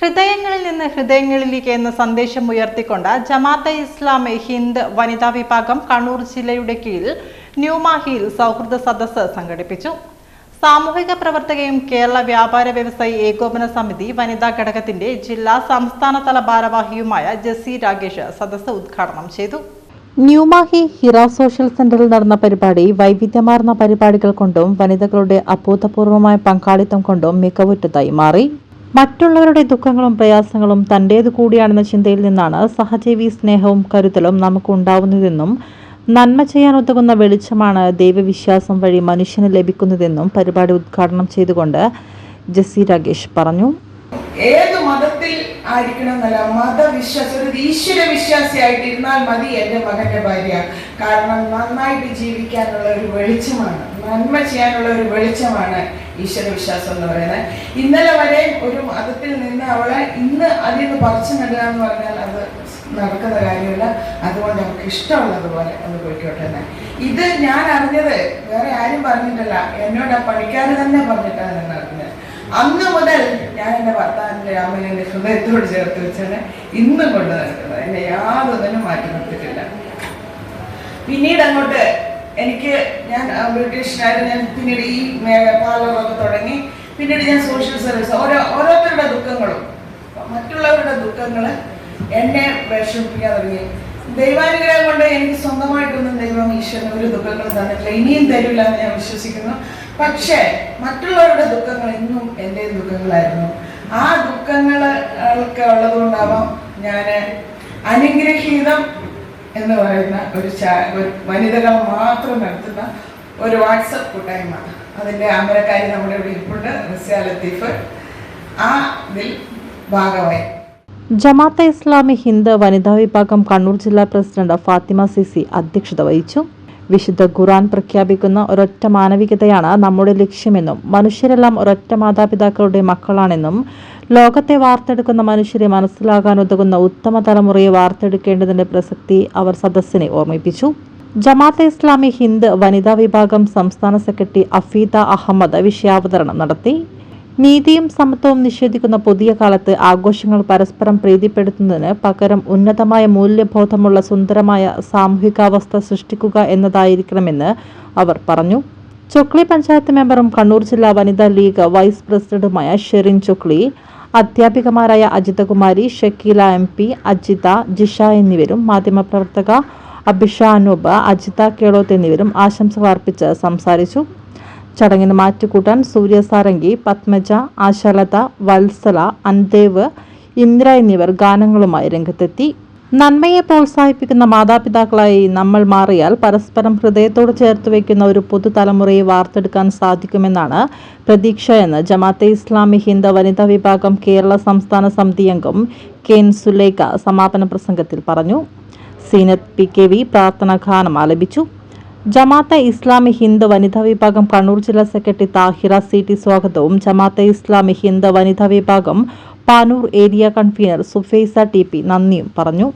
ഹൃദയങ്ങളിൽ നിന്ന് ഹൃദയങ്ങളിലേക്ക് എന്ന സന്ദേശം ഉയർത്തിക്കൊണ്ട് ജമാഅത്തെ ഇസ്ലാമി ഹിന്ദ് വനിതാ വിഭാഗം കണ്ണൂർ ജില്ലയുടെ കീഴിൽ ന്യൂമാഹിയിൽ സൗഹൃദ സദസ്സ് സംഘടിപ്പിച്ചു. സാമൂഹിക പ്രവർത്തകയും കേരള വ്യാപാര വ്യവസായി ഏകോപന സമിതി വനിതാ ഘടകത്തിന്റെ ജില്ലാ സംസ്ഥാനതല ഭാരവാഹിയുമായ ജസി രാഗേഷ് സദസ്സ് ഉദ്ഘാടനം ചെയ്തു. ന്യൂമാഹി ഹിറ സോഷ്യൽ സെന്ററിൽ നടന്ന പരിപാടി വൈവിധ്യമാർന്ന പരിപാടികൾ കൊണ്ടും വനിതകളുടെ അഭൂതപൂർവമായ പങ്കാളിത്തം കൊണ്ടും മികവുറ്റതായി മാറി. മറ്റുള്ളവരുടെ ദുഃഖങ്ങളും പ്രയാസങ്ങളും തന്റേത് കൂടിയാണെന്ന ചിന്തയിൽ നിന്നാണ് സഹജീവി സ്നേഹവും കരുതലും നമുക്ക് ഉണ്ടാവുന്നതെന്നും നന്മ ചെയ്യാൻ ഉതകുന്ന വെളിച്ചമാണ് ദൈവവിശ്വാസം വഴി മനുഷ്യന് ലഭിക്കുന്നതെന്നും പരിപാടി ഉദ്ഘാടനം ചെയ്തുകൊണ്ട് ജസി രാഗേഷ് പറഞ്ഞു. ഏത് മതത്തിൽ ആയിരിക്കണം എന്നല്ല മതവിശ്വാസ ഒരു ഈശ്വര വിശ്വാസിയായിട്ട് ഇരുന്നാൽ മതി എന്റെ മകന്റെ ഭാര്യ. കാരണം നന്നായിട്ട് ജീവിക്കാനുള്ള ഒരു വെളിച്ചമാണ് നന്മ ചെയ്യാനുള്ള ഒരു വെളിച്ചമാണ് ഈശ്വര വിശ്വാസം എന്ന് പറയുന്നത്. ഇന്നലെ വരെ ഒരു മതത്തിൽ നിന്ന് അവളെ ഇന്ന് അതിൽ നിന്ന് പറിച്ചു നൽകുക എന്ന് പറഞ്ഞാൽ അത് നടക്കുന്ന കാര്യമല്ല അതുകൊണ്ട് അവർക്ക് ഇഷ്ടമുള്ളതുപോലെ അത് പോയിക്കോട്ടെ തന്നെ ഇത് ഞാൻ അറിഞ്ഞത് വേറെ ആരും പറഞ്ഞിട്ടല്ല എന്നോട് ആ പണിക്കാർ തന്നെ പറഞ്ഞിട്ടാണ് ഞാൻ അന്ന് മുതൽ ഞാൻ എന്റെ ഭർത്താവിന്റെ രാമനെ എന്റെ ഹൃദയത്തോട് ചേർത്ത് വെച്ചാണ് ഇന്നും കൊണ്ട് നടക്കുന്നത്. എന്നെ യാതൊന്നിനും മാറ്റി നിർത്തിയിട്ടില്ല. പിന്നീട് അങ്ങോട്ട് എനിക്ക് ഞാൻ ബ്രിട്ടീഷ് ബ്രിട്ടീഷുകാർ ഞാൻ പിന്നീട് ഈ പാർലറൊക്കെ തുടങ്ങി. പിന്നീട് ഞാൻ സോഷ്യൽ സർവീസ് ഓരോ ഓരോരുത്തരുടെ ദുഃഖങ്ങളും മറ്റുള്ളവരുടെ ദുഃഖങ്ങൾ എന്നെ വിഷമിപ്പിക്കാൻ തുടങ്ങി. ദൈവാനുഗ്രഹം കൊണ്ട് എനിക്ക് സ്വന്തമായിട്ടൊന്നും ദൈവം ഈശ്വരൻ ഒരു ദുഃഖങ്ങളും തന്നിട്ടില്ല. ഇനിയും തരില്ല എന്ന് ഞാൻ വിശ്വസിക്കുന്നു. പക്ഷേ മറ്റുള്ളവരുടെ ദുഃഖങ്ങൾ ഇന്നും എന്റെ ദുഃഖങ്ങളായിരുന്നു. ആ ദുഃഖങ്ങൾ ഒക്കെ ഉള്ളതുകൊണ്ടാവാം ഞാൻ അനുഗ്രഹീതം എന്ന് പറയുന്ന ഒരു വനിതകൾ മാത്രം നടത്തുന്ന ഒരു വാട്സപ്പ് കൂട്ടായ്മ. അതിന്റെ അമരക്കാരി നമ്മുടെ ഇവിടെ ഇരിപ്പുണ്ട് റസിയ ലത്തീഫ്. ആ ഇതിൽ ഭാഗമായി. ജമാഅത്തെ ഇസ്ലാമി ഹിന്ദ് വനിതാ വിഭാഗം കണ്ണൂർ ജില്ലാ പ്രസിഡന്റ് ഫാത്തിമ സിസി അധ്യക്ഷത വഹിച്ചു. വിശുദ്ധ ഖുറാൻ പ്രഖ്യാപിക്കുന്ന ഒരൊറ്റ മാനവികതയാണ് നമ്മുടെ ലക്ഷ്യമെന്നും മനുഷ്യരെല്ലാം ഒരൊറ്റ മാതാപിതാക്കളുടെ മക്കളാണെന്നും ലോകത്തെ വാർത്തെടുക്കുന്ന മനുഷ്യരെ മനസ്സിലാകാൻ ഉതകുന്ന ഉത്തമ തലമുറയെ വാർത്തെടുക്കേണ്ടതിന്റെ പ്രസക്തി അവർ സദസ്സിനെ ഓർമ്മിപ്പിച്ചു. ജമാഅത്തെ ഇസ്ലാമി ഹിന്ദ് വനിതാ വിഭാഗം സംസ്ഥാന സെക്രട്ടറി അഫീദ അഹമ്മദ് വിഷയാവതരണം നടത്തി. നീതിയും സമത്വവും നിഷേധിക്കുന്ന പുതിയ കാലത്ത് ആഘോഷങ്ങൾ പരസ്പരം പ്രീതിപ്പെടുത്തുന്നതിന് പകരം ഉന്നതമായ മൂല്യബോധമുള്ള സുന്ദരമായ സാമൂഹികാവസ്ഥ സൃഷ്ടിക്കുക എന്നതായിരിക്കണമെന്ന് അവർ പറഞ്ഞു. ചൊക്ലി പഞ്ചായത്ത് മെമ്പറും കണ്ണൂർ ജില്ലാ വനിതാ ലീഗ് വൈസ് പ്രസിഡന്റുമായ ഷെറിൻ ചൊക്ലി അധ്യാപികമാരായ അജിതകുമാരി ഷക്കീല എം പി അജിത ജിഷ എന്നിവരും മാധ്യമപ്രവർത്തക അഭിഷ അനൂപ് അജിത കേളോത്ത് എന്നിവരും ആശംസകൾ അർപ്പിച്ച് സംസാരിച്ചു. ചടങ്ങിന് മാറ്റുകൂട്ടാൻ സൂര്യസാരംഗി പത്മജ ആശാലത വത്സല അൻദേവ് ഇന്ദിര എന്നിവർ ഗാനങ്ങളുമായി രംഗത്തെത്തി. നന്മയെ പ്രോത്സാഹിപ്പിക്കുന്ന മാതാപിതാക്കളായി നമ്മൾ മാറിയാൽ പരസ്പരം ഹൃദയത്തോട് ചേർത്ത് വയ്ക്കുന്ന ഒരു പുതുതലമുറയെ വാർത്തെടുക്കാൻ സാധിക്കുമെന്നാണ് പ്രതീക്ഷയെന്ന് ജമാഅത്തെ ഇസ്ലാമി ഹിന്ദ വനിതാ വിഭാഗം കേരള സംസ്ഥാന സമിതി അംഗം കെ എൻ സുലേഖ സമാപന പ്രസംഗത്തിൽ പറഞ്ഞു. സീനത് പി കെ വി പ്രാർത്ഥനാ ഗാനം ആലപിച്ചു. ജമാഅത്തെ ഇസ്ലാമി ഹിന്ദു വനിതാ വിഭാഗം കണ്ണൂർ ജില്ലാ സെക്രട്ടറി താഹിറ സി ടി സ്വാഗതവും. ജമാഅത്തെ ഇസ്ലാമി ഹിന്ദു വനിതാ വിഭാഗം Panoor area convener Sufaisa T P നന്ദിയും പറഞ്ഞു.